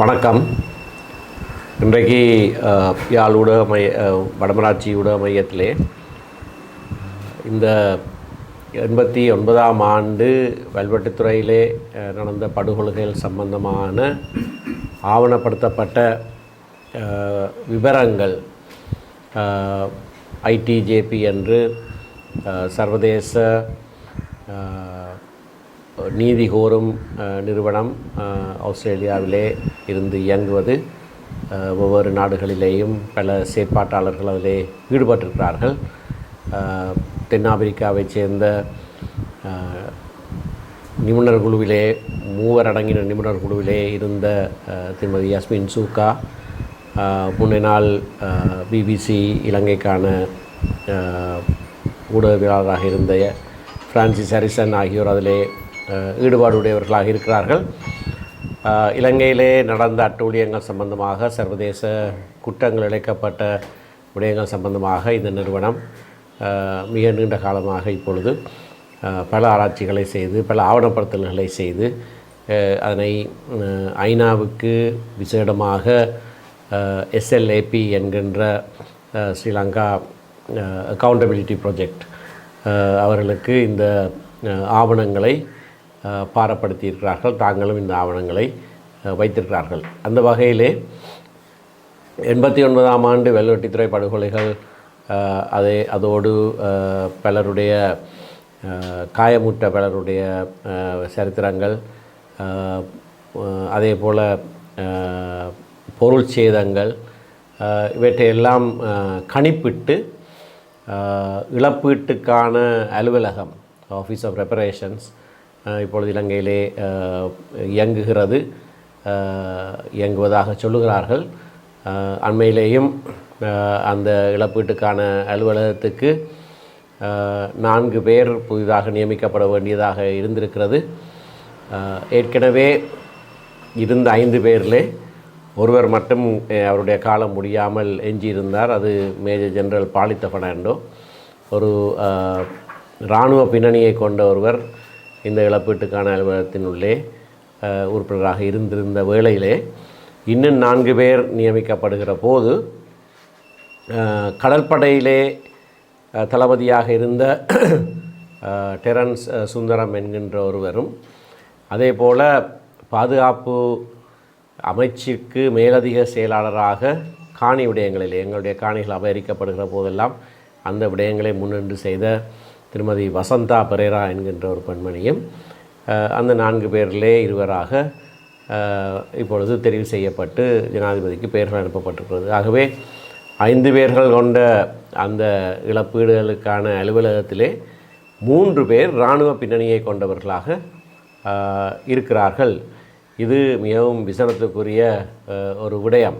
வணக்கம். இன்றைக்கு யாழ் ஊடக மைய வடமராட்சி ஊடக மையத்திலே இந்த எண்பத்தி ஒன்பதாம் ஆண்டு வல்வெட்டுத்துறையிலே நடந்த படுகொலைகள் சம்பந்தமான ஆவணப்படுத்தப்பட்ட விவரங்கள் ஐடிஜேபி என்று சர்வதேச நீதி கோரும் நிறுவனம் ஆஸ்திரேலியாவிலே இருந்து இயங்குவது ஒவ்வொரு நாடுகளிலேயும் பல செயற்பாட்டாளர்கள் அதிலே ஈடுபட்டிருக்கிறார்கள். தென்னாப்பிரிக்காவைச் சேர்ந்த நிபுணர் குழுவிலே மூவர் அடங்கின நிபுணர் குழுவிலே இருந்த திருமதி யஸ்மின் சூக்கா முன்னே முன்ன நாள் பிபிசி இலங்கைக்கான ஊடகவியலாளராக இருந்த பிரான்சிஸ் ஹரிசன் ஆகியோர் அதிலே ஈடுபாடுடையவர்களாக இருக்கிறார்கள். இலங்கையிலே நடந்த அட்டூழியங்கள் சம்பந்தமாக சர்வதேச குற்றங்கள் இழைக்கப்பட்ட விடயங்கள் சம்பந்தமாக இந்த நிறுவனம் மிக நீண்ட காலமாக இப்பொழுது பல ஆராய்ச்சிகளை செய்து பல ஆவணப்படுத்தல்களை செய்து அதனை ஐநாவுக்கு விசேடமாக எஸ்எல்ஏபி என்கின்ற ஸ்ரீலங்கா அக்கௌண்டபிலிட்டி ப்ராஜெக்ட் அவர்களுக்கு இந்த ஆவணங்களை பாரப்படுத்தியிருக்கிறார்கள். தாங்களும் இந்த ஆவணங்களை வைத்திருக்கிறார்கள். அந்த வகையிலே எண்பத்தி ஒன்பதாம் ஆண்டு வெள்ளவெட்டித்துறை படுகொலைகள் அதே அதோடு பலருடைய காயமுற்ற பலருடைய சரித்திரங்கள் அதே போல் பொருள் சேதங்கள் இவற்றையெல்லாம் கணிப்பிட்டு இழப்பீட்டுக்கான அலுவலகம் ஆஃபீஸ் ஆஃப் ரெப்பரேஷன்ஸ் இப்பொழுது இலங்கையிலே இயங்குகிறது. இயங்குவதாக சொல்லுகிறார்கள். அண்மையிலேயும் அந்த இழப்பீட்டுக்கான அலுவலகத்துக்கு நான்கு பேர் புதிதாக நியமிக்கப்பட வேண்டியதாக இருந்திருக்கிறது. ஏற்கனவே இருந்த ஐந்து பேரில் ஒருவர் மட்டும் அவருடைய காலம் முடியாமல் எஞ்சியிருந்தார். அது மேஜர் ஜெனரல் பாலித்த ஃபெர்னாண்டோ ஒரு இராணுவ பின்னணியை கொண்ட ஒருவர் இந்த இழப்பீட்டுக்கான அலுவலகத்தினுள்ளே உறுப்பினராக இருந்திருந்த வேளையிலே இன்னும் நான்கு பேர் நியமிக்கப்படுகிற போது கடற்படையிலே தளபதியாக இருந்த டெரன்ஸ் சுந்தரம் என்கின்ற ஒருவரும் அதே போல் பாதுகாப்பு அமைச்சுக்கு மேலதிக செயலாளராக காணி விடயங்களில் எங்களுடைய காணிகள் அபகரிக்கப்படுகிற போதெல்லாம் அந்த விடயங்களை முன்னின்று செய்த திருமதி வசந்தா பெரேரா என்கின்ற ஒரு பெண்மணியும் அந்த நான்கு பேரிலே இருவராக இப்பொழுது தெரிவு செய்யப்பட்டு ஜனாதிபதிக்கு பெயர்கள் அனுப்பப்பட்டிருக்கிறது. ஆகவே ஐந்து பேர்கள் கொண்ட அந்த இழப்பீடுகளுக்கான அலுவலகத்திலே மூன்று பேர் இராணுவ பின்னணியை கொண்டவர்களாக இருக்கிறார்கள். இது மிகவும் விசனத்துக்குரிய ஒரு விடயம்.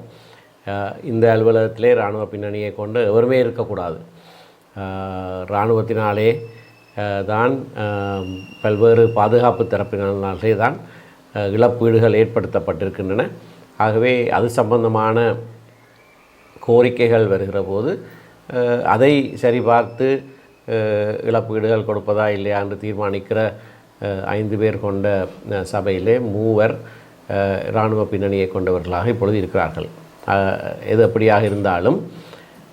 இந்த அலுவலகத்திலே இராணுவ பின்னணியை கொண்டு எவருமே இருக்கக்கூடாது. இராணுவத்தினாலே தான் பல்வேறு பாதுகாப்பு தரப்பினாலே தான் இழப்பீடுகள் ஏற்படுத்தப்பட்டிருக்கின்றன. ஆகவே அது சம்பந்தமான கோரிக்கைகள் வருகிற போது அதை சரிபார்த்து இழப்பீடுகள் கொடுப்பதா இல்லையா என்று தீர்மானிக்கிற ஐந்து பேர் கொண்ட சபையிலே மூவர் இராணுவ பின்னணியை கொண்டவர்களாக இப்பொழுது இருக்கிறார்கள். எது அப்படியாக இருந்தாலும்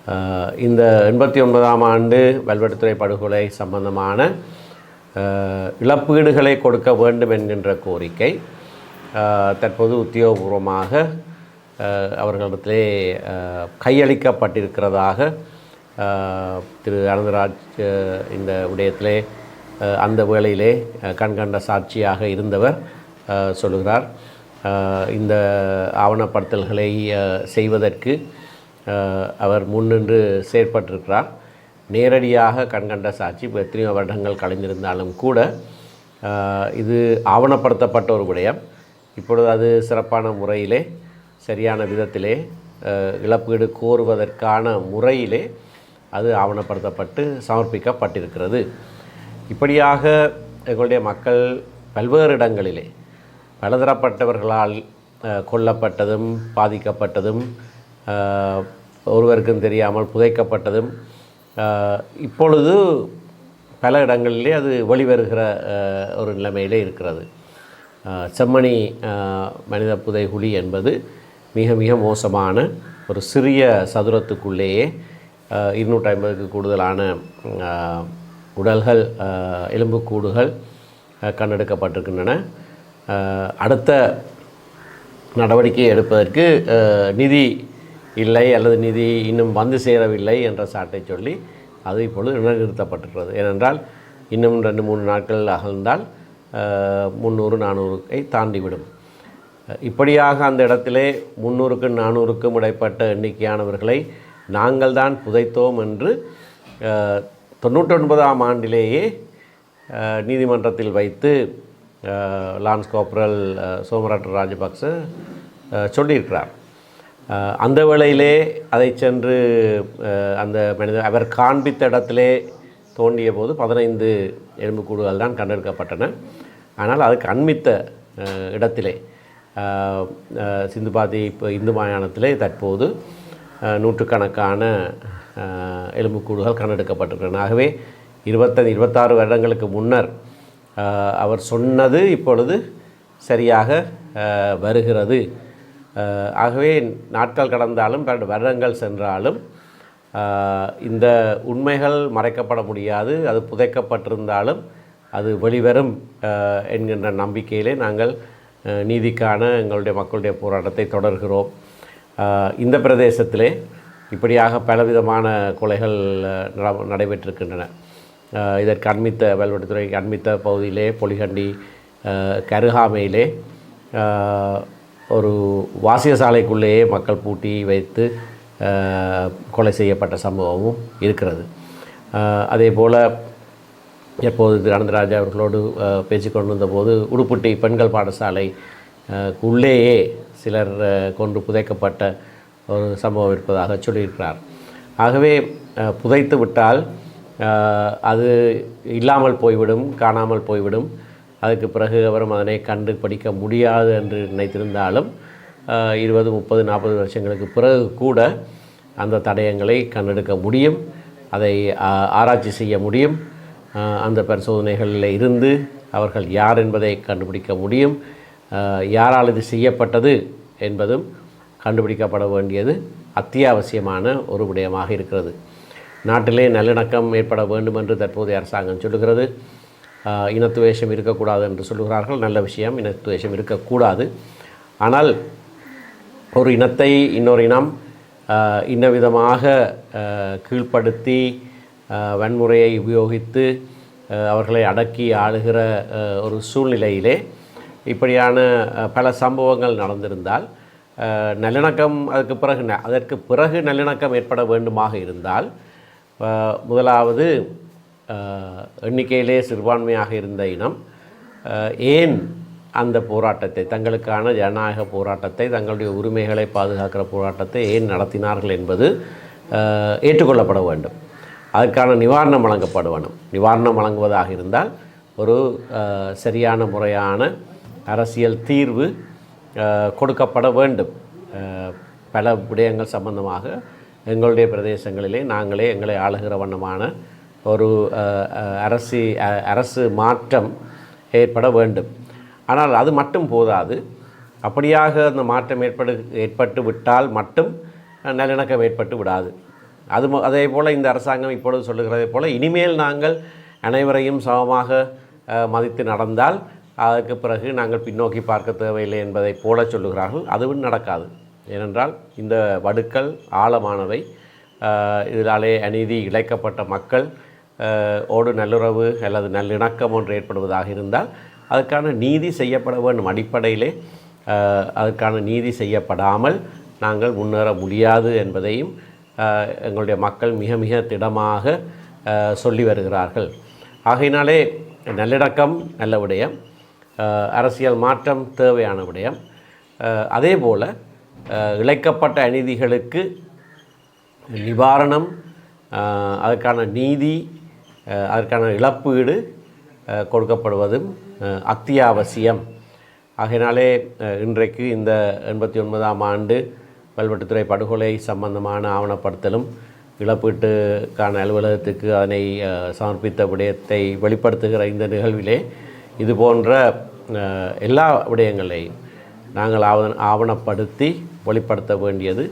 இந்த எண்பத்தி ஒன்பதாம் ஆண்டு வல்வெட்டுத்துறை படுகொலை சம்பந்தமான இழப்பீடுகளை கொடுக்க வேண்டும் என்கின்ற கோரிக்கை தற்போது உத்தியோகபூர்வமாக அவர்களிடத்திலே கையளிக்கப்பட்டிருக்கிறதாக திரு அனந்தராஜ் இந்த விடயத்திலே அந்த வேளையிலே கண்கண்ட சாட்சியாக இருந்தவர் சொல்கிறார் சொல்லுகிறார். இந்த ஆவணப்படுத்தல்களை செய்வதற்கு அவர் முன்னின்று செயற்பட்டிருக்கிறார். நேரடியாக கண்கண்ட சாட்சி இப்போ எத்தனையோ வருடங்கள் கலைந்திருந்தாலும் கூட இது ஆவணப்படுத்தப்பட்ட ஒரு விடயம். இப்பொழுது அது சிறப்பான முறையிலே சரியான விதத்திலே இழப்பீடு கோருவதற்கான முறையிலே அது ஆவணப்படுத்தப்பட்டு சமர்ப்பிக்கப்பட்டிருக்கிறது. இப்படியாக எங்களுடைய மக்கள் பல்வேறு இடங்களிலே பலதரப்பட்டவர்களால் கொல்லப்பட்டதும் பாதிக்கப்பட்டதும் ஒருவருக்கும் தெரியாமல் புதைக்கப்பட்டதும் இப்பொழுது பல இடங்களிலே அது வெளிவருகிற ஒரு நிலைமையிலே இருக்கிறது. செம்மணி மனித புதைகுழி என்பது மிக மிக மோசமான ஒரு சிறிய சதுரத்துக்குள்ளேயே இருநூற்றி ஐம்பதுக்கு கூடுதலான உடல்கள் எலும்புக்கூடுகள் கண்டெடுக்கப்பட்டிருக்கின்றன அடுத்த நடவடிக்கை எடுப்பதற்கு நிதி இல்லை அல்லது நிதி இன்னும் வந்து சேரவில்லை என்ற சாட்டை சொல்லி அது இப்பொழுது நிலைநிறுத்தப்பட்டிருக்கிறது ஏனென்றால் இன்னும் ரெண்டு மூணு நாட்கள் அகழ்ந்தால் முந்நூறு நானூறுக்கை தாண்டிவிடும். இப்படியாக அந்த இடத்திலே முந்நூறுக்கும் நானூறுக்கும் இடைப்பட்ட எண்ணிக்கையானவர்களை நாங்கள் தான் புதைத்தோம் என்று தொண்ணூற்றொன்பதாம் ஆண்டிலேயே நீதிமன்றத்தில் வைத்து லான்ஸ் கோப்ரல் அஹ், சோமராட்ட ராஜபக்ச சொல்லியிருக்கிறார். அந்த வேளையிலே அதை சென்று அந்த மனித அவர் காண்பித்த இடத்திலே தோண்டிய போது பதினைந்து எலும்புக்கூடுகள் தான் கண்டெடுக்கப்பட்டன. ஆனால் அதுக்கு அண்மித்த இடத்திலே சிந்துபாதி இப்போ இந்து மாயாணத்திலே தற்போது நூற்றுக்கணக்கான எலும்புக்கூடுகள் கண்டெடுக்கப்பட்டிருக்கின்றன. ஆகவே இருபத்தஞ்சு இருபத்தாறு வருடங்களுக்கு முன்னர் அவர் சொன்னது இப்பொழுது சரியாக வருகிறது. ஆகவே நாட்கள் கடந்தாலும் பல வருடங்கள் சென்றாலும் இந்த உண்மைகள் மறைக்கப்பட முடியாது அது புதைக்கப்பட்டிருந்தாலும் அது வெளிவரும் என்கின்ற நம்பிக்கையிலே நாங்கள் நீதிக்கான எங்களுடைய மக்களுடைய போராட்டத்தை தொடர்கிறோம். இந்த பிரதேசத்திலே இப்படியாக பலவிதமான கொலைகள் நட- நடைபெற்றிருக்கின்றன. இதற்கு அண்மித்த வேல்வெட்டுத்துறை அண்மித்த பகுதியிலே பொலிகண்டி கருகாமையிலே ஒரு வாசிய சாலைக்குள்ளேயே மக்கள் பூட்டி வைத்து கொலை செய்யப்பட்ட சம்பவமும் இருக்கிறது. அதே போல் எப்போது திரு அனந்தராஜா அவர்களோடு பேச்சு கொண்டிருந்த போது உடுப்புட்டி பெண்கள் பாடசாலை உள்ளேயே சிலர் கொண்டு புதைக்கப்பட்ட ஒரு சம்பவம் இருப்பதாக சொல்லியிருக்கிறார். ஆகவே புதைத்து விட்டால் அது இல்லாமல் போய்விடும் காணாமல் போய்விடும். அதுக்கு பிறகு அவரும் அதனை கண்டு படிக்க முடியாது என்று நினைத்திருந்தாலும் இருபது முப்பது நாற்பது வருஷங்களுக்கு பிறகு கூட அந்த தடயங்களை கண்டெடுக்க முடியும் அதை ஆராய்ச்சி செய்ய முடியும். அந்த பரிசோதனைகளில் இருந்து அவர்கள் யார் என்பதை கண்டுபிடிக்க முடியும். யாரால் இது செய்யப்பட்டது என்பதும் கண்டுபிடிக்கப்பட வேண்டியது அத்தியாவசியமான ஒரு விடயமாக இருக்கிறது. நாட்டிலே நல்லிணக்கம் ஏற்பட வேண்டும் என்று தற்போதைய அரசாங்கம் சொல்லுகிறது. இனத்துவேஷம் இருக்கக்கூடாது என்று சொல்லுகிறார்கள். நல்ல விஷயம் இனத்துவேஷம் இருக்கக்கூடாது. ஆனால் ஒரு இனத்தை இன்னொரு இனம் இன்னவிதமாக கீழ்ப்படுத்தி வன்முறையை உபயோகித்து அவர்களை அடக்கி ஆளுகிற ஒரு சூழ்நிலையிலே இப்படியான பல சம்பவங்கள் நடந்திருந்தால் நல்லிணக்கம் அதுக்கு பிறகு ந- அதற்கு பிறகு நல்லிணக்கம் ஏற்பட வேண்டுமாக இருந்தால் முதலாவது எண்ணிக்கையிலே சிறுபான்மையாக இருந்த இனம் ஏன் அந்த போராட்டத்தை தங்களுக்கான ஜனநாயக போராட்டத்தை தங்களுடைய உரிமைகளை பாதுகாக்கிற போராட்டத்தை ஏன் நடத்தினார்கள் என்பது ஏற்றுக்கொள்ளப்பட வேண்டும். அதற்கான நிவாரணம் வழங்கப்பட வேண்டும். நிவாரணம் வழங்குவதாக இருந்தால் ஒரு சரியான முறையான அரசியல் தீர்வு கொடுக்கப்பட வேண்டும். பல விடயங்கள் சம்பந்தமாக எங்களுடைய பிரதேசங்களிலே நாங்களே எங்களை ஆளுகிற வண்ணமான ஒரு அரசி அரசு அரசு மாற்றம் ஏற்பட வேண்டும். ஆனால் அது மட்டும் போதாது. அப்படியாக அந்த மாற்றம் ஏற்படு ஏற்பட்டு விட்டால் மட்டும் நல்லிணக்கம் ஏற்பட்டு விடாது. அது ம- அதே போல் இந்த அரசாங்கம் இப்பொழுது சொல்லுகிறதை போல் இனிமேல் நாங்கள் அனைவரையும் சமமாக மதித்து நடந்தால் அதற்கு பிறகு நாங்கள் பின்னோக்கி பார்க்க தேவையில்லை என்பதைப் போல சொல்லுகிறார்கள். அதுவும் நடக்காது. ஏனென்றால் இந்த வடுக்கள் ஆழமானவை இதனாலே அநீதி இழைக்கப்பட்ட மக்கள் ஓடு நல்லுறவு அல்லது நல்லிணக்கம் ஒன்று ஏற்படுவதாக இருந்தால் அதுக்கான நீதி செய்யப்பட வேண்டும். அடிப்படையிலே அதுக்கான நீதி செய்யப்படாமல் நாங்கள் முன்னேற முடியாது என்பதையும் எங்களுடைய மக்கள் மிக மிக திடமாக சொல்லி வருகிறார்கள். ஆகையினாலே நல்லிணக்கம் நல்ல விடயம் அரசியல் மாற்றம் தேவையான விடயம். அதே போல் இழைக்கப்பட்ட அநீதிகளுக்கு நிவாரணம் அதற்கான நீதி அதற்கான இழப்பீடு கொடுக்கப்படுவதும் அத்தியாவசியம். ஆகையினாலே இன்றைக்கு இந்த எண்பத்தி ஒன்பதாம் ஆண்டு கல்வெட்டுத்துறை படுகொலை சம்பந்தமான ஆவணப்படுத்தலும் இழப்பீட்டுக்கான அலுவலகத்துக்கு அதனை சமர்ப்பித்த விடயத்தை வெளிப்படுத்துகிற இந்த நிகழ்விலே இது போன்ற எல்லா விடயங்களையும் நாங்கள் ஆவண ஆவணப்படுத்தி வெளிப்படுத்த வேண்டியது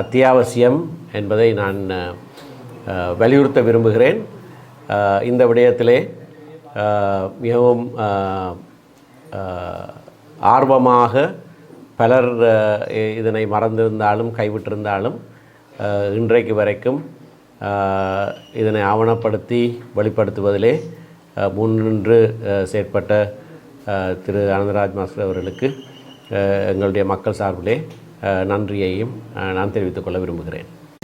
அத்தியாவசியம் என்பதை நான் வலியுறுத்த விரும்புகிறேன். இந்த விடயத்திலே மிகவும் ஆர்வமாக பலர் இதனை மறந்திருந்தாலும் கைவிட்டிருந்தாலும் இன்றைக்கு வரைக்கும் இதனை ஆவணப்படுத்தி வெளிப்படுத்துவதிலே முன்னின்று செயற்பட்ட திரு அனந்தராஜ் மாஸ்டர் அவர்களுக்கு எங்களுடைய மக்கள் சார்பிலே நன்றியையும் நான் தெரிவித்துக் கொள்ள விரும்புகிறேன்.